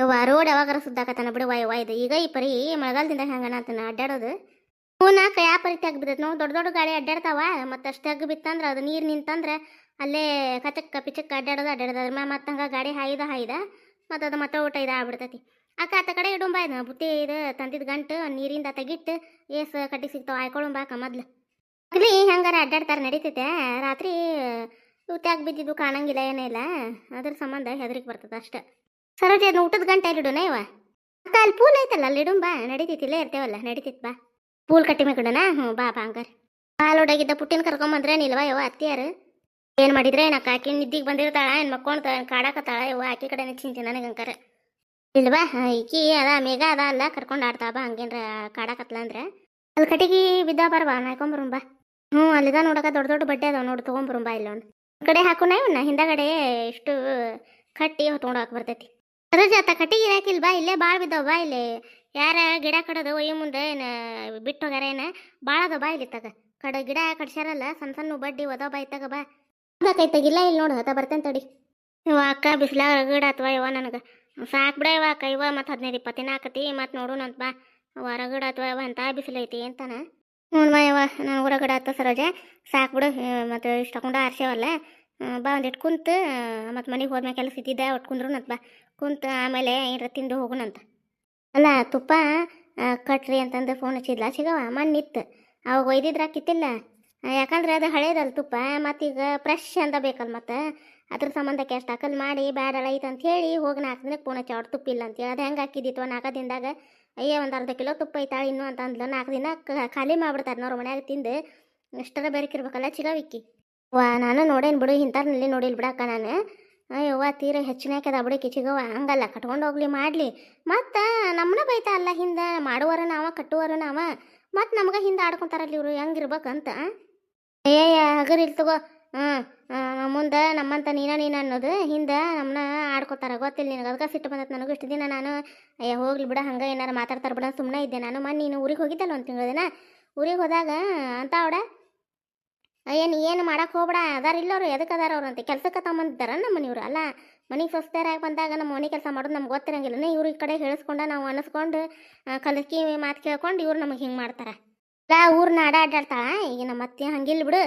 ಯವ್ವ, ರೋಡ್ ಯಾವಾಗಾರ ಸುದ್ದಾಕತ್ತಾನ ಬಿಡು ವಾಯ್ ವಾಯ್ದು ಈಗ ಈ ಪರಿ ಮಳೆಗಾಲದಿಂದ ಹೆಂಗನ ಅಂತಾನ ಅಡ್ಡಾಡೋದು? ಹೂನ ಯಾವ ಪರಿ ತೆಗ್ ಬಿದ್ದೈತೆ ನಾವು ದೊಡ್ಡ ದೊಡ್ಡ ಗಾಡಿ ಅಡ್ಡಾಡ್ತಾವ, ಮತ್ತು ಅಷ್ಟು ತೆಗ್ ಬಿತ್ತಂದ್ರೆ ಅದು ನೀರು ನಿಂತಂದ್ರೆ ಅಲ್ಲೇ ಕಚಕ್ಕ ಪಿಚಕ್ಕ ಅಡ್ಡಾಡೋದು ಅಡ್ಡಾಡೋದು ಮತ್ತೆ ಹಂಗೆ ಗಾಡಿ ಹಾಯ್ದ ಹಾಯ್ದ, ಮತ್ತು ಅದು ಮತ್ತೆ ಊಟ ಇದು ಆಗ್ಬಿಡ್ತೈತಿ. ಅಕ್ಕ ಆತ ಕಡೆ ಇಡುಂಬ ಇದು ಬುತ್ತಿ ಇದು ತಂದಿದ್ದು ಗಂಟು, ನೀರಿಂದ ತೆಗಿಟ್ಟು ಏಸ್ ಕಟ್ಟಿ ಸಿಗ್ತಾವ ಆಯ್ಕೊಳ್ಳುಂಬಾಕ ಮೊದ್ಲು. ಇಲ್ಲಿ ಹೆಂಗಾರ ಅಡ್ಡಾಡ್ತಾರೆ ನಡೀತೈತೆ, ರಾತ್ರಿ ತ್ಯಾಗ ಬಿದ್ದಿದ್ದು ಕಾಣಂಗಿಲ್ಲ, ಏನೇ ಇಲ್ಲ, ಅದ್ರ ಸಂಬಂಧ ಹೆದರಿಕೆ ಬರ್ತದೆ ಅಷ್ಟೆ. ಸರೋಜ ಅದನ್ನ ಊಟದ ಗಂಟೆ ಇಡೋಣ ಇವ? ಅಕ್ಕ, ಅಲ್ಲಿ ಪೂಲ್ ಐತಲ್ಲ, ಅಲ್ಲಿ ಇಡುಂ ಬಾ ನಡೀತೈತಿ, ಇಲ್ಲೇ ಇರ್ತೇವಲ್ಲ, ನಡೀತೈತಿ, ಬಾ. ಪೂಲ್ ಕಟ್ಟಿ ಮೇಕಡೋಣ ಹ್ಞೂ, ಬಾ ಬಾ, ಹಂಗಾರ. ಹಾಲೋಡಾಗಿದ್ದ ಪುಟ್ಟಿನ ಕರ್ಕೊಂಬಂದ್ರೆ ನಿಲ್ವಾ ಯವ ಅತ್ತಿಯಾರು. ಏನು ಮಾಡಿದ್ರೆ? ಏನಕ್ಕ ಆಕಿ ನಿದ್ದಿಗೆ ಬಂದಿರ್ತಾಳ, ಏನು ಮಕ್ಕೊಂಡು ಕಾಡಾಕತ್ತಾಳ? ಯವ್ವ, ಆಕಿ ಕಡೆನೇ ಚಿಂತೆ ನನಗೆ ಅಂಕಾರ. ಇಲ್ವಾ? ಈಕಿ ಅದ, ಮೇಘ ಅದ, ಅಲ್ಲ, ಕರ್ಕೊಂಡು ಆಡ್ತಾ ಬಾ, ಹಂಗೇನ್ರ ಕಾಡಾಕತ್ಲ ಅಂದ್ರೆ. ಅಲ್ಲಿ ಕಟ್ಟಿಗೆ ಬಿದ್ದ ಬಾ ಹ್ಞೂ, ಅಲ್ಲಿದ ನೋಡಕ ದೊಡ್ಡ ದೊಡ್ಡ ಬಡ್ಡೆ ಅದಾವ ನೋಡಿ ತೊಗೊಂಬರುಂ ಬಾ ಇಲ್ಲೊಂದು ಈ ಕಡೆ ಹಾಕೋಣ ಇವನ್ನ ಹಿಂದಗಡೆ ಇಷ್ಟು ಕಟ್ಟಿ ತೊಗೊಂಡು ಹಾಕಿ ಬರ್ತೈತಿ. ಅದ್ರ ಜೊತೆ ಕಟ್ಟಿಗೆ ಇರಾಕಿಲ್, ಬಾ ಇಲ್ಲೇ ಭಾಳ ಬಿದ್ದಾವ, ಬಾ ಇಲ್ಲಿ. ಯಾರ ಗಿಡ ಕಡದು, ಒಯ್ಯ ಮುಂದೆ ಏನು, ಬಿಟ್ಟು ಹೋಗ್ಯಾರ ಏನು? ಭಾಳ ಅದ ಬಾ ಇಲ್ಲಿ ತಗ. ಕಡ ಗಿಡ ಕಡ್ಸ್ಯಾರಲ್ಲ ಸಣ್ಣ ಸಣ್ಣ ಬಡ್ಡಿ ಒದ ಬಾ ಇತ್ತಾಗ ಬಾ. ತೆಗಿಲ್ಲ ಇಲ್ಲಿ ನೋಡು ಹತ್ತ ಬರ್ತೇನೆ ತಡಿ. ಇವ ಅಕ್ಕ ಬಿಸಿಲಾಗ ಗಿಡ ಅಥವಾ ಇವ ನನಗೆ. ಸಾಕು ಬಿಡ ಇವ ಅಕ್ಕ, ಇವ ಮತ್ತು ಹದಿನೈದು ಇಪ್ಪತ್ತಿನ ಆಕತಿ, ಮತ್ತು ನೋಡೋಣಂತ ಬಾ. ಹೊರ ಗಿಡ ಅಥವಾ ಇವ ಅಂತ ಬಿಸಿಲೈತಿ ಅಂತಾನ. ನೋಡ್ಮ ಇವ ನಾನು ಹೊರಗಡೆ ಆತ, ಸರೋಜ. ಸಾಕ್ ಬಿಡು ಮತ್ತು ಇಷ್ಟ ತಗೊಂಡು ಆರ್ಸ್ಯಾವಲ್ಲ ಬಾ ಒಂದಿಟ್ಟು ಕುಂತು, ಮತ್ತು ಮನೆಗೆ ಹೋದ್ಮೇಲೆ ಕೆಲಸ ಇದ್ದಿದ್ದ, ಒಟ್ಟು ಕುಂದ್ರುನಂತ ಬಾ. ಕುಂತು ಆಮೇಲೆ ಏನಾರ ತಿಂದು ಹೋಗೋಣಂತ. ಅಲ್ಲ ತುಪ್ಪ ಕಟ್ರಿ ಅಂತಂದು ಫೋನ್ ಹಚ್ಚಿದ್ಲ. ಸಿಗವ ಮಣ್ಣಿತ್ತು ಅವಾಗ ಒಯ್ದಿದ್ರೆ ಹಾಕಿತ್ತಿಲ್ಲ. ಯಾಕಂದ್ರೆ ಅದು ಹಳೇದಲ್ಲ ತುಪ್ಪ, ಮತ್ತೀಗ ಫ್ರೆಶ್ ಅಂತ ಬೇಕಲ್ಲ ಮತ್ತು. ಅದ್ರ ಸಂಬಂಧಕ್ಕೆ ಅಷ್ಟು ಅಕಲ್ ಮಾಡಿ ಬ್ಯಾಡಳ ಐತೆ ಅಂತ ಹೇಳಿ ಹೋಗಿ ನಾಲ್ಕು ದಿನಕ್ಕೆ ಫೋನ್ ಹಚ್ಚಿ, ಅವ್ರು ತುಪ್ಪ ಇಲ್ಲ ಅಂತೇಳಿ ಅದು ಹೆಂಗೆ ಹಾಕಿದ್ದಿತ್ತು ನಾಲ್ಕು ದಿನದಾಗ, ಅಯ್ಯ, ಒಂದು ಅರ್ಧ ಕಿಲೋ ತುಪ್ಪ ಐತಾಳೆ ಇನ್ನೂ ಅಂತ ಅಂದ್ಲು ನಾಲ್ಕು ದಿನ ಖಾಲಿ ಮಾಡ್ಬಿಡ್ತಾರೆ ನೋರು ಮನ್ಯಾಗ ತಿಂದು. ಎಷ್ಟರ ಬೇರೆಕಿರ್ಬೇಕಲ್ಲ ಚಿಗಾವಿಕ್ಕಿ ವಾ, ನಾನು ನೋಡೇನು ಬಿಡು ಇಂಥರ್ನಲ್ಲಿ ನೋಡಿಲ್ಲ ಬಿಡಕ್ಕ ನಾನು. ಅಯ್ಯವ್ವ ತೀರ ಹೆಚ್ಚಿನ ಹಾಕ್ಯದ ಕಿಚಿಗವ ಹಂಗಲ್ಲ, ಕಟ್ಕೊಂಡು ಹೋಗ್ಲಿ, ಮಾಡಲಿ. ಮತ್ತು ನಮ್ಮನ್ನ ಬೈತಾ ಅಲ್ಲ ಹಿಂದೆ ಮಾಡುವರ ನಾವ ಕಟ್ಟುವರ ನಾವ. ಮತ್ತು ನಮ್ಗೆ ಹಿಂದೆ ಆಡ್ಕೊಂತಾರಲ್ಲ ಇವರು ಹೆಂಗಿರ್ಬೇಕಂತ? ಏಯ ಇಲ್ ತಗೋ. ಹ್ಞೂ ಮುಂದೆ ನಮ್ಮಂತ ನೀನ, ನೀನು ಅನ್ನೋದು ಹಿಂದೆ ನಮ್ಮನ್ನ ಆಡ್ಕೊತಾರ. ಗೊತ್ತಿಲ್ಲ ನಿನಗೆ ಅದಕ್ಕೆ ಸಿಟ್ಟು ಬಂದೈತೆ ನನಗೂ ಇಷ್ಟು ದಿನ ನಾನು. ಅಯ್ಯ, ಹೋಗ್ಲಿ ಬಿಡ, ಹಂಗೆ ಏನಾರ ಮಾತಾಡ್ತಾರೆ ಬಿಡ ಸುಮ್ಮನೆ ಇದ್ದೆ ನಾನು. ಮನ್ ನೀನು ಊರಿಗೆ ಹೋಗಿದ್ದಲ್ಲ ಒಂದು ತಿಂಗಳ ದಿನ? ಊರಿಗೆ ಹೋದಾಗ, ಅಂತ ಅವಡ ಅಯ್ಯ ನೀ ಏನು ಮಾಡಕ್ಕೆ ಹೋಗ್ಬೇಡ. ಅದಾರ ಇಲ್ಲವ್ರು ಎದಕ್ಕೆ ಅದಾರ ಅವ್ರು ಅಂತ. ಕೆಲಸಕ್ಕೆ ತಗೊಂಬಂದಿದ್ದಾರ ನಮ್ಮ ಮನೆಯವ್ರು, ಅಲ್ಲ? ಮನೆಗೆ ಸ್ವಸ್ಥರಾಗಿ ಬಂದಾಗ ನಮ್ಮ ಮನೆ ಕೆಲಸ ಮಾಡೋದು ನಮ್ಗೆ ಗೊತ್ತಿರಂಗಿಲ್ಲ. ಇವ್ರ ಈ ಕಡೆ ಹೇಳಿಸ್ಕೊಂಡು ನಾವು ಅನಿಸ್ಕೊಂಡು ಕಲಕಿ ಮಾತು ಕೇಳ್ಕೊಂಡು ಇವ್ರು ನಮಗೆ ಹಿಂಗೆ ಮಾಡ್ತಾರೆ. ಅಲ್ಲ ಊರನ್ನ ಅಡ್ಡಾಡ್ತಾಳ ಈಗ ನಮ್ಮ ಅತ್ತೆ ಹಂಗಿಲ್ಲ ಬಿಡು.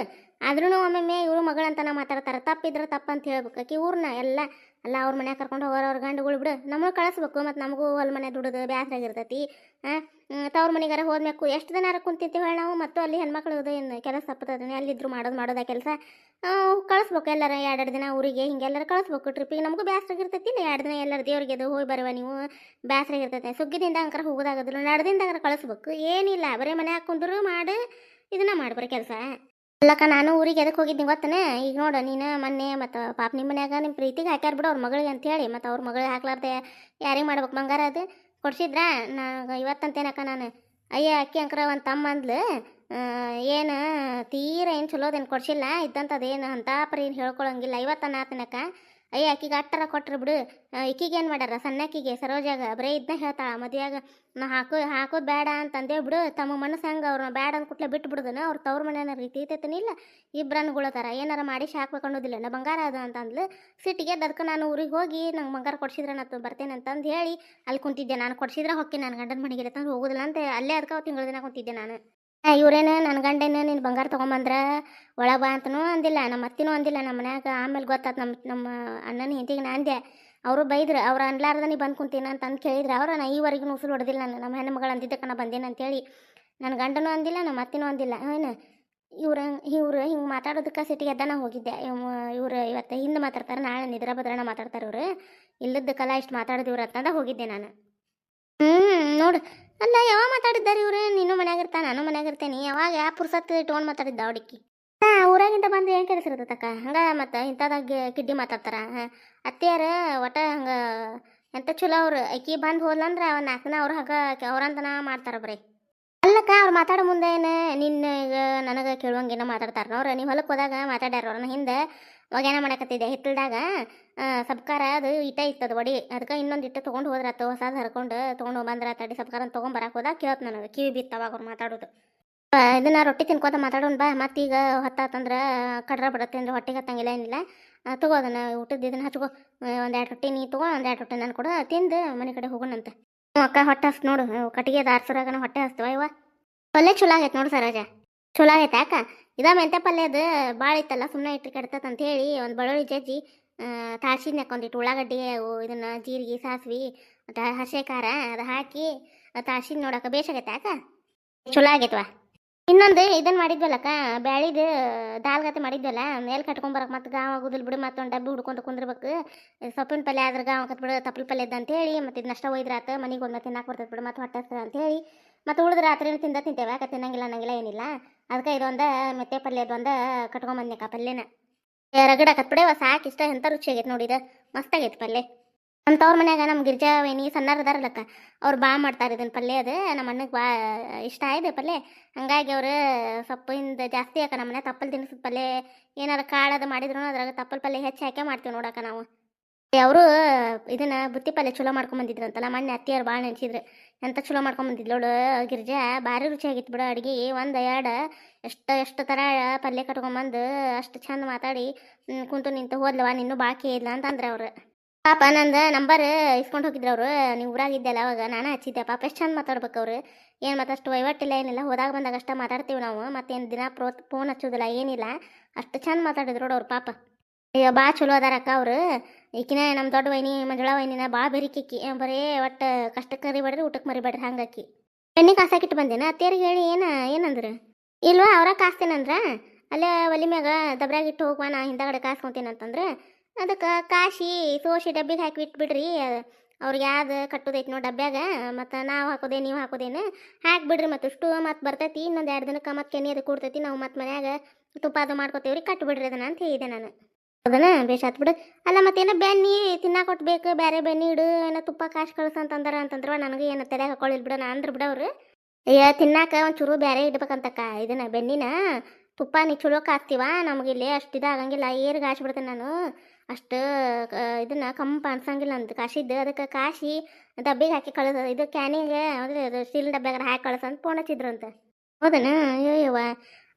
ಆದ್ರೂ ಒಮ್ಮೊಮ್ಮೆ ಇವ್ರ ಮಗಳಂತನ ಮಾತಾಡ್ತಾರೆ. ತಪ್ಪಿದ್ರೆ ತಪ್ಪಂತ ಹೇಳ್ಬೇಕು. ಆಕಿ ಊರ್ನ ಎಲ್ಲ ಅಲ್ಲ ಅವ್ರ ಮನೆ ಕರ್ಕೊಂಡು ಹೋಗೋರು ಅವ್ರ ಗಂಡುಗಳು ಬಿಡು. ನಮಗೆ ಕಳಿಸ್ಬೇಕು ಮತ್ತು ನಮಗೂ ಹೊಲ ಮನೆ ದುಡಿದು ಬೇಸರಾಗಿರ್ತೈತಿ ತವ್ರ ಮನೆಗಾರ ಹೋದ್ಮೇಕು ಎಷ್ಟು ದಿನ ಕುಂತಿರ್ತೀವಿ ಹೇಳಿ ನಾವು. ಮತ್ತು ಅಲ್ಲಿ ಹೆಣ್ಮಕ್ಳು ಏನು ಕೆಲಸ ತಪ್ಪತದ ಅಲ್ಲಿದ್ರು ಮಾಡೋದು ಮಾಡೋದ ಕೆಲಸ. ಕಳಿಸ್ಬೇಕು ಎಲ್ಲರ ಎರಡೆರಡು ದಿನ ಊರಿಗೆ. ಹಿಂಗೆಲ್ಲರ ಕಳಿಸ್ಬೇಕು ಟ್ರಿಪ್ಪಿಗೆ ನಮಗೂ ಬೇಸರಾಗಿರ್ತೈತಿ ಇಲ್ಲ ಎರಡು ದಿನ ಎಲ್ಲರ ದೇವ್ರಿಗೆ ಅದು ಹೋಗಿ ಬರುವ ನೀವು. ಬೇಸರಾಗಿರ್ತೈತೆ ಸುಗ್ಗಿದಿಂದ ಅಂಕರ ಹೋಗೋದಾಗದಿಲ್ಲ. ಅಂಕರ ಕಳಿಸ್ಬೇಕು. ಏನಿಲ್ಲ. ಬರೀ ಮನೆ ಹಾಕೊಂಡ್ರು ಮಾಡಿ, ಇದನ್ನ ಮಾಡ್ಬಾರ ಕೆಲಸ. ಅಲ್ಲಕ್ಕ, ನಾನು ಊರಿಗೆ ಎದಕ್ಕೆ ಹೋಗಿದ್ದೀನಿ ಗೊತ್ತನೇ? ಈಗ ನೋಡು, ನೀನು ಮೊನ್ನೆ ಮತ್ತು ಪಾಪ ನಿಮ್ಮ ಮನ್ಯಾಗ ನಿಮ್ಮ ಪ್ರೀತಿಗೆ ಹಾಕ್ಯಾರ ಬಿಡು ಅವ್ರ ಮಗಳಿಗೆ ಅಂತೇಳಿ, ಮತ್ತು ಅವ್ರ ಮಗಳಿಗೆ ಹಾಕ್ಲಾರ್ದೆ ಯಾರಿಗೆ ಮಾಡ್ಬೇಕು ಬಂಗಾರ ಅದು? ಕೊಡ್ಸಿದ್ರ? ನನಗೆ ಇವತ್ತಂತೇನಕ್ಕ ನಾನು? ಅಯ್ಯ, ಅಕ್ಕಿ ಅಂಕರ ಒಂದು ತಮ್ಮ ಅಂದ್ಲು. ಏನು ತೀರ ಏನು ಚಲೋದೇನು ಕೊಡ್ಸಿಲ್ಲ ಇದ್ದಂಥದ್ದು ಏನು ಅಂತ ಪರಿ ಹೇಳ್ಕೊಳ್ಳೋಂಗಿಲ್ಲ ಇವತ್ತನ್ನ ಆತನಕ್ಕ ಅಯ್ಯ, ಆಕಿಗೆ ಅಟ್ಟರ ಕೊಟ್ರು ಬಿಡು. ಇಕ್ಕಿಗೆ ಏನು ಮಾಡ್ಯಾರ? ಸಣ್ಣಕ್ಕಿಗೆ ಸರೋಜಾಗ ಬರೀ ಇದನ್ನ ಹೇಳ್ತಾಳ ಮದುವೆಯಾಗ ನಾ ಹಾಕೋ, ಹಾಕೋದು ಬೇಡ ಅಂತಂದೇವ್ ಬಿಡು. ತಮ್ಮ ಮನಸ್ಸು ಹಂಗೆ ಅವ್ರನ್ನ ಬೇಡ ಅಂದ್ಕುಟ್ಲೆ ಬಿಟ್ಟು ಬಿಡುದನ. ಅವ್ರ ತವ್ರ ಮನೆಯ ರೀತಿ ಇಲ್ಲ? ಇಬ್ಬರನ್ನು ಗುಳತಾರ. ಏನಾರ ಮಾಡಿ ಹಾಕ್ಬೇಕು ಅನ್ನೋದಿಲ್ಲ ನಾ ಬಂಗಾರ ಅದ ಅಂತಂದ್ಲು, ಸಿಟ್ಟಿಗೆ ಅದಕ್ಕೆ ನಾನು ಊರಿಗೆ ಹೋಗಿ ನಂಗೆ ಬಂಗಾರ ಕೊಡ್ಸಿದ್ರೆ ನಾನು ಬರ್ತೇನೆ ಅಂತಂದು ಹೇಳಿ, ಅಲ್ಲಿ ಕುಂತಿದ್ದೆ. ನಾನು ಕೊಡ್ಸಿದ್ರೆ ಹೊಕ್ಕಿ, ನಾನು ಗಂಡನ ಮನೆಗೆ ತಂದು ಹೋಗೋದಿಲ್ಲ ಅಂತ ಅಲ್ಲೇ ಅದಕ್ಕೆ ತಿಂಗಳ ದಿನ ಕುಂತಿದ್ದೆ ನಾನು. ಇವ್ರೇನು ನನ್ನ ಗಂಡೇನು ನೀನು ಬಂಗಾರ ತೊಗೊಂಬಂದ್ರೆ ಒಳಗೆ ಬಾ ಅಂತನೂ ಅಂದಿಲ್ಲ, ನಮ್ಮ ಅತ್ತಿನೂ ಅಂದಿಲ್ಲ, ನಮ್ಮ ಮನ್ಯಾಗ ಆಮೇಲೆ ಗೊತ್ತಾತು ನಮ್ಮ ನಮ್ಮ ಅಣ್ಣನ ಹಿಂದಿಗೆ ನಾ ಅಂದೆ, ಅವರು ಬೈದ್ರು, ಅವ್ರು ಅನ್ಲಾರ್ದ ನೀ ಬಂದು ಕುಂತೀನಿ ಅಂತ ಅಂದು ಕೇಳಿದ್ರು, ಅವ್ರು ನಾ ಈವರೆಗೂ ಉಸಿರು ಹೊಡೆದಿಲ್ಲ ನಾನು, ನಮ್ಮ ಹೆಣ್ಣು ಮಗಳು ಅಂದಿದ್ದಕ್ಕೆ ನಾ ಬಂದೇನೆ ಅಂತೇಳಿ ನನ್ನ ಗಂಡನೂ ಅಂದಿಲ್ಲ, ನಮ್ಮ ಅತ್ತಿನೂ ಅಂದಿಲ್ಲ, ಏನು ಇವ್ರ ಇವ್ರು ಹಿಂಗೆ ಮಾತಾಡೋದಕ್ಕೆ ಸಿಟಿಗೆ ಎದ್ದ ನಾ ಹೋಗಿದ್ದೆ ಇವ್ರು ಇವತ್ತು ಹಿಂದೆ ಮಾತಾಡ್ತಾರೆ, ನಾಳೆ ನಿದ್ರ ಬದ್ರನ ಮಾತಾಡ್ತಾರೆ ಇವ್ರು ಇಲ್ಲದಕ್ಕಲ್ಲ ಇಷ್ಟು ಮಾತಾಡಿದಿವ್ರು ಅಂತಂದ ಹೋಗಿದ್ದೆ ನಾನು. ಹ್ಞೂ ನೋಡು. ಅಲ್ಲ, ಯಾವಾಗ ಮಾತಾಡಿದ್ದಾರೆ ಇವ್ರು? ನೀನು ಮನ್ಯಾಗ ಇರ್ತಾ ನಾನು ಮನ್ಯಾಗ ಇರ್ತೇನೆ ಯಾವಾಗ ಯಾವ ಪುರ್ಸತ್ ಟೋನ್ ಮಾತಾಡಿದ್ದ ಅವಡಿಕ್ಕಿ ಹಾಂ ಊರಾಗಿಂದ ಬಂದು ಏನು ಕೆಲಸ ಇರ್ತತಕ್ಕ ಹಂಗೆ ಮತ್ತು ಇಂಥದಾಗ ಕಿಡ್ಡಿ ಮಾತಾಡ್ತಾರ, ಹಾಂ? ಅತ್ತೆಯಾರ ಒಟ್ಟ ಹಂಗೆ ಎಂತ ಚಲೋ ಅವ್ರು? ಅಕ್ಕಿ ಬಂದು ಹೋದ್ಲಂದ್ರೆ ಅವ್ರು ನಾಲ್ಕು ದಿನ ಅವ್ರು ಹಂಗೆ ಅವ್ರಂತನ ಮಾಡ್ತಾರ ಬರೀ. ಅಲ್ಲಕ್ಕ, ಅವ್ರು ಮಾತಾಡೋ ಮುಂದೆ ಏನು ನಿನ್ನ ನನಗೆ ಕೇಳುವಂಗೇನೋ ಮಾತಾಡ್ತಾರ? ಅವ್ರು ನೀವು ಹೊಲಕ್ಕೆ ಹೋದಾಗ ಮಾತಾಡ್ಯಾರ ಅವ್ರನ್ನ ಹಿಂದೆ. ಒಗ್ಯಾನ ಮಾಡಕತ್ತಿದ್ದೆ? ಹಿತ್ತಲ್ದಾಗ ಸಬ್ಕಾರ ಅದು ಇಟ್ಟ ಇತ್ತದ ಒಡಿ. ಅದಕ್ಕೆ ಇನ್ನೊಂದು ಇಟ್ಟ ತೊಗೊಂಡು ಹೋದ್ರಾತು, ಹೊಸದು ಹರ್ಕೊಂಡು ತೊಗೊಂಡು ಬಂದ್ರ ತಡಿ ಸಬ್ಕಾರ ತೊಗೊಂಬರಕ್ಕೆ ಹೋದಾಗ ನಾನು ನನಗೆ. ಕಿವಿ ಬಿತ್ತವಾಗ ಅವ್ರು ಮಾತಾಡೋದು. ಇದನ್ನ ರೊಟ್ಟಿ ತಿನ್ಕೋತ ಮಾತಾಡೋಣ ಬಾ, ಮತ್ತೀಗ ಹೊತ್ತಾತಂದ್ರೆ ಕಡ್ರ ಬಿಡತ್ತೆ ಅಂದ್ರೆ, ಹೊಟ್ಟೆಗೆ ಹತ್ತಂಗಿಲ್ಲ, ಏನಿಲ್ಲ. ತಗೋ ಅದನ್ನ, ಊಟದ ಇದನ್ನ ಹಚ್ಕೋ. ಎರಡು ರೊಟ್ಟಿ ನೀ ತಗೋ, ಒಂದೆರಡು ರೊಟ್ಟಿ ನಾನು ಕೂಡ, ತಿಂದು ಮನೆ ಕಡೆ ಹೋಗೋಣಂತೆ. ಅಕ್ಕ ಹೊಟ್ಟೆ ಹಸ್ತು ನೋಡು. ಕಟ್ಟಿಗೆ ದಾರ್ಸರಾಗನ ಹೊಟ್ಟೆ ಹಸ್ತವ ಇವ ಒಳ್ಳೆ ಚಲೋ ಆಗೈತೆ ನೋಡು ಸರೋಜ. ಚಲೋ ಆಗೈತೆ ಯಾಕ ಇದ ಮೆಂತೆ ಪಲ್ಯದ ಭಾಳ ಇತ್ತಲ್ಲ ಸುಮ್ಮನೆ ಇಟ್ಟು ಕೆಡ್ತತ್ ಅಂತ ಹೇಳಿ ಒಂದು ಬಳ್ಳುಳ್ಳಿ ಜಜ್ಜಿ ತಾಳ್ಸಿದ್ ಒಂದಿಟ್ಟು ಉಳ್ಳಾಗಡ್ಡಿ ಇದನ್ನ ಜೀರಿಗೆ, ಸಾಸ್ವಿ, ಮತ್ತು ಹಸೆ ಖಾರ ಅದು ಹಾಕಿ ತಾಳ್ಸಿದ್ ನೋಡಕ್ಕೆ ಬೇಷಾಗೈತೆ ಯಾಕ? ಚಲೋ ಆಗೈತವ? ಇನ್ನೊಂದು ಇದನ್ನ ಮಾಡಿದ್ವಲ್ಲಕ್ಕ, ಬ್ಯಾಳಿದ ದಾಲ್ಗತೆ ಮಾಡಿದ್ವಲ್ಲ, ಮೇಲೆ ಕಟ್ಕೊಂಬರಕ್ಕೆ ಮತ್ತೆ ಗಾವ ಆಗುದಿಲ್ಲ ಬಿಡು ಒಂದು ಡಬ್ಬಿ ಹುಡ್ಕೊಂಡು ಕುಂದಿರ್ಬೇಕು. ಸೊಪ್ಪಿನ ಪಲ್ಯ ಆದ್ರೆ ಗಾವ ಕತ್ ಬಿಡು ತಪ್ಪಲ ಪಲ್ಯ ಇದ್ದ ಅಂತೇಳಿ ಮತ್ತೆ ಇದನ್ನಷ್ಟ ಒಯ್ದ್ರಾತ, ಮನೆಗೆ ಒಂದು ತಿನ್ನಕ್ಕೆ ಬರ್ತೈತೆ ಬಿಡು, ಮತ್ತೆ ಹೊಟ್ಟೆ ಅಂತ ಅಂತೇಳಿ ಮತ್ತೆ ಉಳಿದ ರಾತ್ರಿ ತಿಂದ ತಿಂತೇವೆ, ಯಾಕೆ ತಿನ್ನಂಗಿಲ್ಲ ಅನ್ನಂಗಿಲ್ಲ ಏನಿಲ್ಲ. ಅದಕ್ಕೆ ಇದೊಂದು ಮೆತ್ತೆ ಪಲ್ಯ ಇದೊಂದು ಕಟ್ಕೊಂಬಂದ್ನಕ್ಕ ಪಲ್ಯನ. ರಗಡ ಕತ್ಬಿಡೇವ ಸಾಕು ಇಷ್ಟ ಎಂಥ ನೋಡಿ ಇದು. ಮಸ್ತ್ ಆಗೈತೆ ಪಲ್ಯ ತವ್ರ ಮನ್ಯಾಗ ನಮ್ಮ ಗಿರ್ಜಾ ವೇಣಿ ಸಣ್ಣಾರ ಅದಾರಲ್ಲಕ್ಕ, ಅವ್ರು ಭಾಳ ಮಾಡ್ತಾರೆ ಇದನ್ನ ಪಲ್ಯ ಅದು. ನಮ್ಮ ಅಣ್ಣಗೆ ಬಾ, ಇಷ್ಟ ಆಯ್ತು ಪಲ್ಯ. ಹಂಗಾಗಿ ಅವರು ಸೊಪ್ಪಿಂದ ಜಾಸ್ತಿ ಯಾಕ ನಮ್ಮ ಮನೆ ತಪ್ಪಲ್ ತಿನ್ನಿಸಿದ ಪಲ್ಯ. ಏನಾರ ಕಾಳದು ಮಾಡಿದ್ರು ಅದ್ರಾಗ ತಪ್ಪಲ್ ಪಲ್ಯ ಹೆಚ್ಚು ಹಾಕೇ ಮಾಡ್ತೀವಿ ನೋಡಕ್ಕ ನಾವು. ಅವರು ಇದನ್ನ ಬುತ್ತಿ ಪಲ್ಯ ಚಲೋ ಮಾಡ್ಕೊಂಬಂದಿದ್ರಂತಲ್ಲ ಮೊನ್ನೆ ಅತ್ತಿಯವ್ರು ಭಾಳ ನೆನೆಸಿದ್ರು. ಎಂತ ಚಲೋ ಮಾಡ್ಕೊಂಬಂದಿದ್ಲೋಳು ಗಿರ್ಜಾ, ಭಾರಿ ರುಚಿಯಾಗಿತ್ತು ಬಿಡು ಅಡುಗೆ. ಒಂದು ಎರಡು ಎಷ್ಟು ಎಷ್ಟು ಥರ ಪಲ್ಯ ಕಟ್ಕೊಂಬಂದು ಅಷ್ಟು ಚಂದ ಮಾತಾಡಿ ಕುಂತು ನಿಂತು ಹೋದ್ಲವ ನಿನ್ನೂ ಬಾಕಿ ಇಲ್ಲ ಅಂತಂದ್ರೆ ಅವರು. ಪಾಪ ನಂದು ನಂಬರ್ ಇಸ್ಕೊಂಡು ಹೋಗಿದ್ರು ಅವರು, ನೀವು ಊರಾಗಿದ್ದೆಲ್ಲ ಅವಾಗ, ನಾನು ಹಚ್ಚಿದ್ದೆ. ಪಾಪ ಎಷ್ಟು ಚಂದ ಮಾತಾಡ್ಬೇಕು ಅವ್ರು. ಏನು ಮತ್ತೆ ಅಷ್ಟು ವಹಿವಾಟಿಲ್ಲ ಏನಿಲ್ಲ, ಹೋದಾಗ ಬಂದಾಗ ಅಷ್ಟೇ ಮಾತಾಡ್ತೀವಿ ನಾವು, ಮತ್ತೇನು ದಿನ ಪ್ರೋ ಫೋನ್ ಹಚ್ಚೋದಿಲ್ಲ, ಏನಿಲ್ಲ. ಅಷ್ಟು ಚಂದ ಮಾತಾಡಿದ್ರು ಅವ್ರ ಪಾಪ. ಈಗ ಭಾಳ ಚಲೋ ಅದಾರಕ್ಕ ಅವರು. ಈಕಿನ ನಮ್ಮ ದೊಡ್ಡ ವೈನಿ, ಮಂಜುಳ ವೈನಿನ ಭಾಳ ಬೆರಿಕಿಕ್ಕಿ. ಬರೀ ಒಟ್ಟು ಕಷ್ಟಕ್ಕೆ ಮರಿಬೇಡ್ರಿ ಊಟಕ್ಕೆ ಮರಿಬೇಡ್ರಿ ಹಂಗಾಕಿ. ಎಣ್ಣೆ ಕಾಸಾಕಿಟ್ಟು ಬಂದೇನ? ಅತ್ತಿಯರಿಗೆ ಹೇಳಿ, ಏನ, ಏನಂದ್ರೆ? ಇಲ್ವಾ, ಅವ್ರ ಕಾಸ್ತೇನಂದ್ರ? ಅಲ್ಲೇ ಒಲಿ ಮ್ಯಾಗ ದಬ್ರಾಗ ಇಟ್ಟು ಹೋಗುವ, ನಾ ಹಿಂದಗಡೆ ಕಾಸ್ಕೊತೀನಂತಂದ್ರೆ ಅದಕ್ಕೆ ಕಾಶಿ ಸೋಸಿ ಡಬ್ಬಿಗೆ ಹಾಕಿ ಇಟ್ಬಿಡ್ರಿ ಅವ್ರಿಗೆ ಯಾವ್ದು ಕಟ್ಟೋದೈತಿ ನೋಡಿ ಡಬ್ಬ್ಯಾಗ, ಮತ್ತು ನಾವು ಹಾಕೋದೇ, ನೀವು ಹಾಕೋದೇನು ಹಾಕಿಬಿಡ್ರಿ ಮತ್ತು ಇಷ್ಟು ಮತ್ತು ಬರ್ತೈತಿ, ಇನ್ನೊಂದು ಎರಡು ದಿನಕ್ಕೆ ಮತ್ತೆ ಕೆನೆ ಅದು ಕೊಡ್ತೈತಿ, ನಾವು ಮತ್ತು ಮನ್ಯಾಗ ತುಪ್ಪ ಅದು ಮಾಡ್ಕೋತೀವ್ರಿ ಕಟ್ಬಿಡ್ರಿ ಅದನ್ನ ಅಂತ ಹೇಳಿದೆ ನಾನು. ಅದನ್ನ ಬೇಷಾತ್ ಬಿಡು. ಅಲ್ಲ, ಮತ್ತೇನೋ ಬೆನ್ನಿ ತಿನ್ನಾಕ ಕೊಟ್ಬೇಕು ಬೇರೆ ಬೆನ್ನಿ ಇಡು, ಏನೋ ತುಪ್ಪ ಕಾಶ್ ಕಳ್ಸ ಅಂತಂದಾರ ಅಂತಂದ್ರ ನನಗೆ ಏನ ತಲೆ ಹಾಕೊಳ್ಳಿಲ್ಲ ಬಿಡ, ನಾ ಅಂದ್ರ ಬಿಡವ್ರು ಅಯ್ಯ ತಿನ್ನಾಕ ಒಂಚೂರು ಬೇರೆ ಇಡ್ಬೇಕಂತಕ್ಕ, ಇದನ್ನ ಬೆನ್ನಿನ ತುಪ್ಪ ನೀ ಚಲೋ ಕಾಸ್ತೀವ ನಮಗಿಲ್ಲಿ ಅಷ್ಟು ಇದಾಗಂಗಿಲ್ಲ ಕಾಶ್ ಹಾಸ್ಬಿಡ್ತೇನೆ ನಾನು. ಅಷ್ಟು ಇದನ್ನ ಕಂಪ ಅನ್ಸಂಗಿಲ್ಲ ಅಂತ ಕಾಸಿದ್ದು ಅದಕ್ಕೆ ಕಾಶಿ ಡಬ್ಬಿಗೆ ಹಾಕಿ ಕಳ್ಸ, ಇದು ಕ್ಯಾನಿಗೆ ಅಂದ್ರೆ ಸ್ಟೀಲ್ ಡಬ್ಬ್ಯಾಗ ಹಾಕಿ ಕಳಿಸ ಅಂತ ಹಚ್ಚಿದ್ರು ಅಂತ. ಹೌದನ? ಅಯ್ಯವ್ವ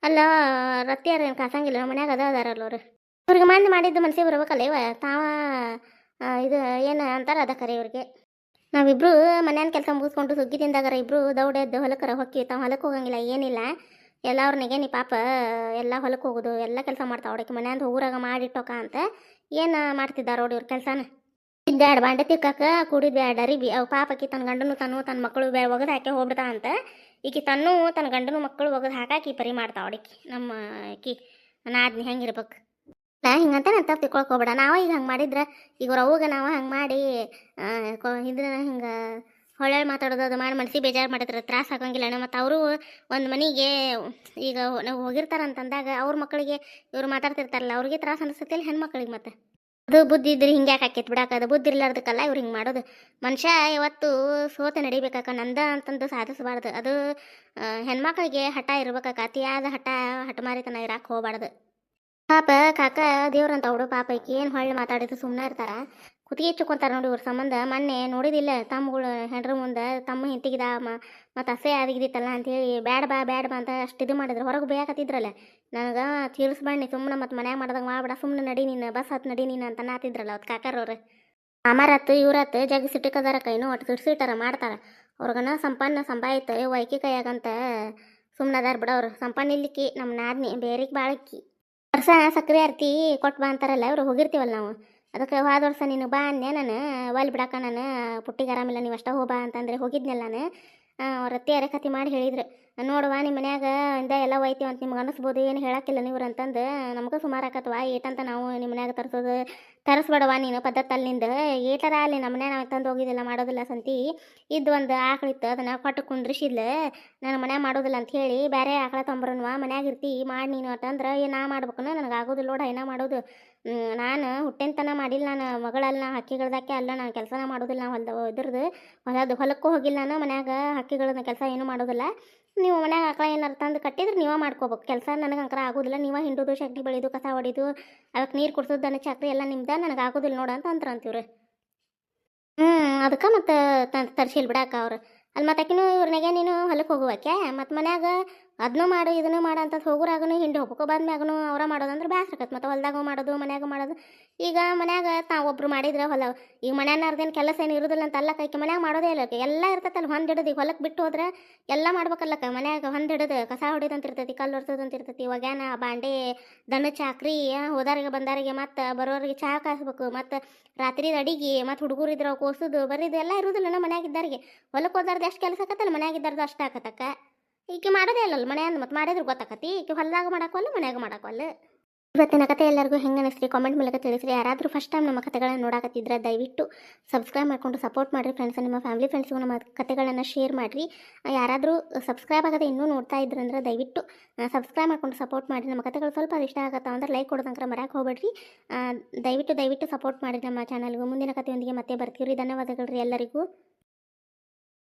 ಅಲ್ಲ ರತ್ತಿಯಾರ ಏನು ಕಾಸಂಗಿಲ್ಲ, ಮನ್ಯಾಗ ಅದ ಅದಾರಲ್ಲ ಅವ್ರು ಇವ್ರಿಗೆ ಮಂದಿ ಮಾಡಿದ್ದು ಮನಸ್ಸಿಗೆ ಬರ್ಬೇಕಲ್ಲ ಇವ? ತಾವ ಇದು, ಏನು ಅಂತಾರೆ ಅದ ಕರೆ ಇವ್ರಿಗೆ. ನಾವಿಬ್ರು ಮನ್ಯಾನ ಕೆಲಸ ಮುಗಿಸ್ಕೊಂಡು ಸುಗ್ಗಿ ತಿಂದಾಗರ ಇಬ್ರು ದೌಡೆ ಎದ್ದು ಹೊಲಕ್ಕರ ಹೊಕ್ಕಿ ತಾವು ಹೊಲಕ್ಕೆ ಹೋಗಂಗಿಲ್ಲ, ಏನಿಲ್ಲ. ಎಲ್ಲ ಅವ್ರ ನೆಗೆನಿ ಪಾಪ, ಎಲ್ಲ ಹೊಲಕ್ಕೆ ಹೋಗೋದು, ಎಲ್ಲ ಕೆಲಸ ಮಾಡ್ತಾವ. ಅವಡಕ್ಕೆ ಮನ್ಯಾಂದ ಊರಾಗ ಮಾಡಿಟ್ಟೋಕ ಅಂತ ಏನು ಮಾಡ್ತಿದ್ದಾರೆ ನೋಡಿ ಇವ್ರ ಕೆಲಸನ? ಬ್ಯಾಡ ಬಾಂಡೆ ತಿಕ್ಕಾಕ ಕುಡಿದ ಬ್ಯಾಡ ಅರಿಬಿ ಪಾಪ ಆಕಿ ತನ್ನ ಗಂಡನು ತನು ತನ್ನ ಮಕ್ಕಳು ಬ್ಯಾ, ಒಗದು ಹಾಕಿ ಹೋಗ್ಬಿಡ್ತಾ ಅಂತ ಈಕಿ ತನ್ನೂ ತನ್ನ ಗಂಡನು ಮಕ್ಕಳು ಒಗದು ಹಾಕಾಕಿ ಪರಿ ಮಾಡ್ತಾವ ಅವಡಿಕಿ ನಮ್ಮ ಆಕಿ ನಾದ್ನಿ ಹೆಂಗಿರ್ಬೇಕು. ನಾ ಹಿಂಗಂತ ಅಂತ ತಿಳ್ಕೊಳಕ್ ಹೋಗ್ಬೇಡ. ನಾವು ಈಗ ಹಂಗೆ ಮಾಡಿದ್ರೆ ಈಗ ಅವ್ವಗ ನಾವು ಹಂಗೆ ಮಾಡಿ ಇದನ್ನ ಹಿಂಗೆ ಹೊಳೆ ಮಾತಾಡೋದು ಅದು ಮಾಡಿ ಮನ್ಸಿಗೆ ಬೇಜಾರು ಮಾಡಿದ್ರೆ ತ್ರಾಸ ಅಣ್ಣ. ಮತ್ತು ಅವರು ಒಂದು ಮನೆಗೆ ಈಗ ನಾವು ಹೋಗಿರ್ತಾರ ಅಂತಂದಾಗ ಅವ್ರ ಮಕ್ಕಳಿಗೆ ಇವ್ರು ಮಾತಾಡ್ತಿರ್ತಾರಲ್ಲ, ಅವ್ರಿಗೆ ತ್ರಾಸ ಅನಿಸ್ತೈತಿಲ್ಲ ಹೆಣ್ಮಕ್ಳಿಗೆ ಮತ್ತೆ. ಅದು ಬುದ್ಧಿ ಇದ್ರೆ ಹಿಂಗೆ ಯಾಕೆ ಹಾಕೈತಿ ಬಿಡಾಕ? ಅದು ಬುದ್ಧಿ ಇರ್ಲಾರ್ದಕ್ಕಲ್ಲ ಇವ್ರು ಹಿಂಗೆ ಮಾಡೋದು. ಮನುಷ್ಯ ಯಾವತ್ತು ಸೋತೆ ನಡಿಬೇಕಾಕ? ನಂದ ಅಂತಂದು ಸಾಧಿಸಬಾರ್ದು. ಅದು ಹೆಣ್ಮಕ್ಳಿಗೆ ಹಠ ಇರ್ಬೇಕಾಕ? ಅತಿಯಾದ ಹಠ, ಹಠಮಾರಿತನ ಇರಾಕ್ ಹೋಗ್ಬಾರ್ದು. ಪಾಪ ಕಾಕ ದೇವ್ರಂತ ಅವಡು ಪಾಪ ಏನು ಹೊಳ್ಳಿ ಮಾತಾಡಿದ್ರು ಸುಮ್ಮನೆ ಇರ್ತಾರ. ಕುತ್ತಿಗೆ ಹೆಚ್ಚುಕೊಂತಾರ ನೋಡಿ ಇವ್ರ ಸಂಬಂಧ. ಮೊನ್ನೆ ನೋಡಿದಿಲ್ಲ ತಮ್ಮಗಳು ಹೆಂಡ್ರ ಮುಂದೆ ತಮ್ಮ ಹಿಂತಿಗಿದ ಮತ್ತು ಅಸಹ್ಯ ಅಂತ ಅಂತೇಳಿ ಬ್ಯಾಡ ಬಾ ಬ್ಯಾಡ ಬಾ ಅಂತ ಅಷ್ಟು ಇದು ಮಾಡಿದ್ರು. ಹೊರಗೆ ಬೇಕತ್ತಿದ್ರಲ್ಲ ನನಗೆ ತೀರಿಸ್ಬಣ್ಣಿ ಸುಮ್ಮನೆ ಮತ್ತು ಮನ್ಯಾಗ ಮಾಡ್ದಾಗ ಮಾಡ್ಬೇಡ ಸುಮ್ಮನೆ ನಡಿ ನೀನು, ಬಸ್ ಹತ್ತು ನಡಿ ನೀನು ಅಂತ ನಾತಿದ್ರಲ್ಲ ಅವತ್ತು ಕಾಕರವ್ರು. ಅಮರತ್ತು ಇವ್ರತ್ ಜಗ್ ಸಿಟ್ಟಿಕದಾರ ಕೈನು ಒಟ್ಟು ಸಿಟ್ಟಿಸಿಟ್ಟಾರ ಮಾಡ್ತಾರೆ. ಅವ್ರಿಗನ ಸಂಪನ್ನ ಸಂಪಾಯಿತ ವೈಕಿ ಕೈಯಾಗಂತ ಸುಮ್ಮನೆ ಅದಾರ ಬಿಡವ್ರು ಸಂಪನ್ನ ಇಲ್ಲಿಕ್ಕಿ ನಮ್ಮ ನಾದ್ನಿ, ಬೇರೆಗೆ ಬಾಳಕ್ಕಿ. ವರ್ಷ ಸಕ್ಕರೆ ಅರ್ತಿ ಕೊಟ್ಟು ಬಾ ಅಂತಾರಲ್ಲ, ಇವರು ಹೋಗಿರ್ತೀವಲ್ಲ ನಾವು. ಅದಕ್ಕೆ ಹೋದ ವರ್ಷ ನೀನು ಬಾ ಅಂದೆ ನಾನು. ಒಲ್ ಬಿಡಾಕ ನಾನು. ಪುಟ್ಟಿಗೆ ಆರಾಮಿಲ್ಲ, ನೀವು ಅಷ್ಟ ಹೋಗ್ಬಾ ಅಂತಂದ್ರೆ ಹೋಗಿದ್ನಲ್ಲ ನಾನು. ಅವ್ರ ಅರೆ ಕತಿ ಮಾಡಿ ಹೇಳಿದ್ರು. ನೋಡುವ ನಿಮ್ಮ ಮನ್ಯಾಗ ಇಂದ ಎಲ್ಲ ಒಯ್ತೀವಿ ಅಂತ ನಿಮ್ಗೆ ಅನಿಸ್ಬೋದು, ಏನು ಹೇಳಕ್ಕಿಲ್ಲ ನೀವು ಅಂತಂದು. ನಮಗೂ ಸುಮಾರು ಆಕತ್ವ ಏಟಂತ ನಾವು ನಿಮ್ಮ ಮನ್ಯಾಗ ತರಿಸೋದು. ತರಿಸ್ಬೇಡವ ನೀನು ಪದ್ಧತಲ್ಲಿಂದ ಏಟರ ಅಲ್ಲಿ ನಮ್ಮ ಮನ್ಯಾಗ ನಾವು ತಂದು ಹೋಗಿದ್ದಿಲ್ಲ, ಮಾಡೋದಿಲ್ಲ ಸಂತಿ. ಇದ್ದು ಒಂದು ಆಕಳಿತ್ತು ಅದನ್ನು ಕೊಟ್ಟು ಕುಂದ್ರಿಸಿದ್ಲು. ನಾನು ಮನ್ಯಾಗ ಮಾಡೋದಿಲ್ಲ ಅಂತ ಹೇಳಿ ಬೇರೆ ಆಕಳ ತೊಂಬರನ್ವ, ಮನ್ಯಾಗ ಇರ್ತಿ, ಮಾಡಿ ನೀನು ಅಂತಂದ್ರೆ ಏನು ನಾ ಮಾಡ್ಬೇಕು ನನಗೆ ಆಗೋದಿಲ್ಲ ನೋಡ, ಏನ ಮಾಡೋದು. ನಾನು ಹುಟ್ಟೆಂತನ ಮಾಡಿಲ್ಲ, ನಾನು ಮಗಳಲ್ಲ, ನಾ ಹಕ್ಕಿಗಳ್ದಾಕೆ ಅಲ್ಲ ನಾನು ಕೆಲಸನ ಮಾಡೋದಿಲ್ಲ ನಾ ಹೊಲ್ದ ಇದ್ರದ್ದು ಹೊಲದ ಹೊಲಕ್ಕೂ ಹೋಗಿಲ್ಲ ನಾನು, ಮನ್ಯಾಗ ಹಕ್ಕಿಗಳನ್ನ ಕೆಲಸ ಏನೂ ಮಾಡೋದಿಲ್ಲ. ನೀವು ಮನ್ಯಾಗ ಆಕಳ ಏನಾರು ತಂದು ಕಟ್ಟಿದ್ರೆ ನೀವೇ ಮಾಡ್ಕೋಬೇಕು. ಕೆಲಸ ನನಗೆ ಅಂಕರ ಆಗೋದಿಲ್ಲ. ನೀವೇ ಹಿಂಡೋದು ಶಕ್ತಿ ಬೆಳೆದು ಕಸ ಹೊಡಿದು ಅದಕ್ಕೆ ನೀರು ಕುಡ್ಸೋದು, ದನ ಚಾಕ್ರಿ ಎಲ್ಲ ನಿಮ್ದ ನನಗೆ ಆಗೋದಿಲ್ಲ ನೋಡ ಅಂತ ಅಂತ್ರ ಅಂತೀವ್ರಿ. ಹ್ಞೂ ಅದಕ್ಕೆ ಮತ್ತು ತರ್ಸಿಲ್ ಬಿಡಾಕ ಅವ್ರು. ಅಲ್ಲಿ ಮತ್ತಾಕಿನೂ ಇವ್ರನಾಗೆ ನೀನು ಹೊಲಕ್ಕೆ ಹೋಗುವಾಕೆ ಮತ್ತು ಮನ್ಯಾಗ ಅದನ್ನೂ ಮಾಡು, ಇದನ್ನು ಮಾಡು ಅಂತ ಹೋಗುರಾಗನು, ಹಿಂಡಿ ಹೋಗ್ಬೇಕು. ಬಂದ್ಮ್ಯಾಗನು ಅವ್ರ ಮಾಡೋದಂದ್ರೆ ಬ್ಯಾಸ್ರ ಆಕತ್. ಮತ್ತು ಹೊಲ್ದಾಗ ಮಾಡೋದು, ಮನ್ಯಾಗ ಮಾಡೋದು. ಈಗ ಮನ್ಯಾಗ ತಾವು ಒಬ್ರು ಮಾಡಿದ್ರೆ ಹೊಲ, ಈಗ ಮನ್ಯಾನರ್ದೇನು ಕೆಲಸ ಏನು ಇರೋದಿಲ್ಲ ಅಂತ ಅಲ್ಲ ಕೈಕೆ ಮನ್ಯಾಗ ಮಾಡೋದೇ ಇಲ್ಲ. ಎಲ್ಲ ಇರ್ತೈತಲ್ಲ, ಹೊಂದ್ ಹಿಡಿದು ಈಗ ಹೊಲಕ್ಕೆ ಬಿಟ್ಟು ಹೋದ್ರೆ ಎಲ್ಲ ಮಾಡ್ಬೇಕಲ್ಲಕ್ಕ. ಮನ್ಯಾಗ ಹೊಂದ್ ಹಿಡಿದು ಕಸ ಹೊಡಿದಂತ ಇರ್ತೈತಿ, ಕಲ್ಲು ಹೊಡ್ಸೋದಂತ ಇರ್ತೈತಿ, ಒಗ್ಯಾನ, ಬಾಂಡೆ ದನ ಚಾಕ್ರಿ ಹೋದಾರಿಗೆ, ಬಂದಾರಿಗೆ ಮತ್ತು ಬರೋರಿಗೆ ಚಹಾ ಕಾಸ್ಬೇಕು. ಮತ್ತು ರಾತ್ರಿ ಅಡಿಗೆ, ಮತ್ತು ಹುಡುಗರು ಇದ್ರೆ ಕೋಸುದು, ಬರೀದು ಎಲ್ಲ ಇರೋದಿಲ್ಲ ಮನ್ಯಾಗಿದ್ದಾರಿಗೆ ಹೊಲಕ್ಕೆ ಹೋದಾರ್ದು ಎಷ್ಟು ಕೆಲಸ ಆಕತ್ತಲ್ಲ ಮನ್ಯಾಗಿದ್ದಾರ್ದು ಅಷ್ಟು ಆಕತ್ತಕ್ಕ. ಈಕೆ ಮಾಡೋದೇ ಅಲ್ಲಲ್ಲ ಮನೆ ಅಂದ್ ಮತ್ತೆ ಮಾಡಿದ್ರೆ ಗೊತ್ತಾಕತಿ. ಈಕೆ ಹೊಲದಾಗ ಮಾಡಕ್ಕಲ್ಲ ಮನ್ಯಾಗ ಮಾಡಕ್ಕಲ್ಲ ಇವತ್ತಿನ ಕತೆ ಎಲ್ಲರಿಗೂ ಹೆಂಗೆ ಅನಿಸ್ರಿ ಕಾಮೆಂಟ್ ಮೂಲಕ ತಿಳಿಸ್ರಿ. ಯಾರಾದರೂ ಫಸ್ಟ್ ಟೈಮ್ ನಮ್ಮ ಕಥೆಗಳನ್ನ ನೋಡಕತ್ತಿದ್ರೆ ದಯವಿಟ್ಟು ಸಬ್ಸ್ಕ್ರೈಬ್ ಮಾಡ್ಕೊಂಡು ಸಪೋರ್ಟ್ ಮಾಡಿರಿ ಫ್ರೆಂಡ್ಸ್ ನಿಮ್ಮ ಫ್ಯಾಮಿಲಿ ಫ್ರೆಂಡ್ಸ್ಗೂ ನಮ್ಮ ಕತೆಗಳನ್ನು ಶೇರ್ ಮಾಡಿರಿ. ಯಾರಾದರೂ ಸಬ್ಸ್ಕ್ರೈಬ್ ಆಗದೆ ಇನ್ನೂ ನೋಡ್ತಾ ಇದ್ರಂದ್ರೆ ದಯವಿಟ್ಟು ಸಬ್ಸ್ಕ್ರೈಬ್ ಮಾಡ್ಕೊಂಡು ಸಪೋರ್ಟ್ ಮಾಡಿರಿ. ನಮ್ಮ ಕತೆಗಳು ಸ್ವಲ್ಪ ಇಷ್ಟ ಆಗುತ್ತಾ ಅಂದ್ರೆ ಲೈಕ್ ಕೊಡೋದಂಕ್ರ ಮರ್ಯಾಕೆ ಹೋಗ್ಬೇಡ್ರಿ. ದಯವಿಟ್ಟು ದಯವಿಟ್ಟು ಸಪೋರ್ಟ್ ಮಾಡಿರಿ ನಮ್ಮ ಚಾನಲ್ಗೂ ಮುಂದಿನ ಕಥೆಯೊಂದಿಗೆ ಮತ್ತೆ ಬರ್ತೀವಿ ಧನ್ಯವಾದಗಳು ರೀ ಎಲ್ಲರಿಗೂ.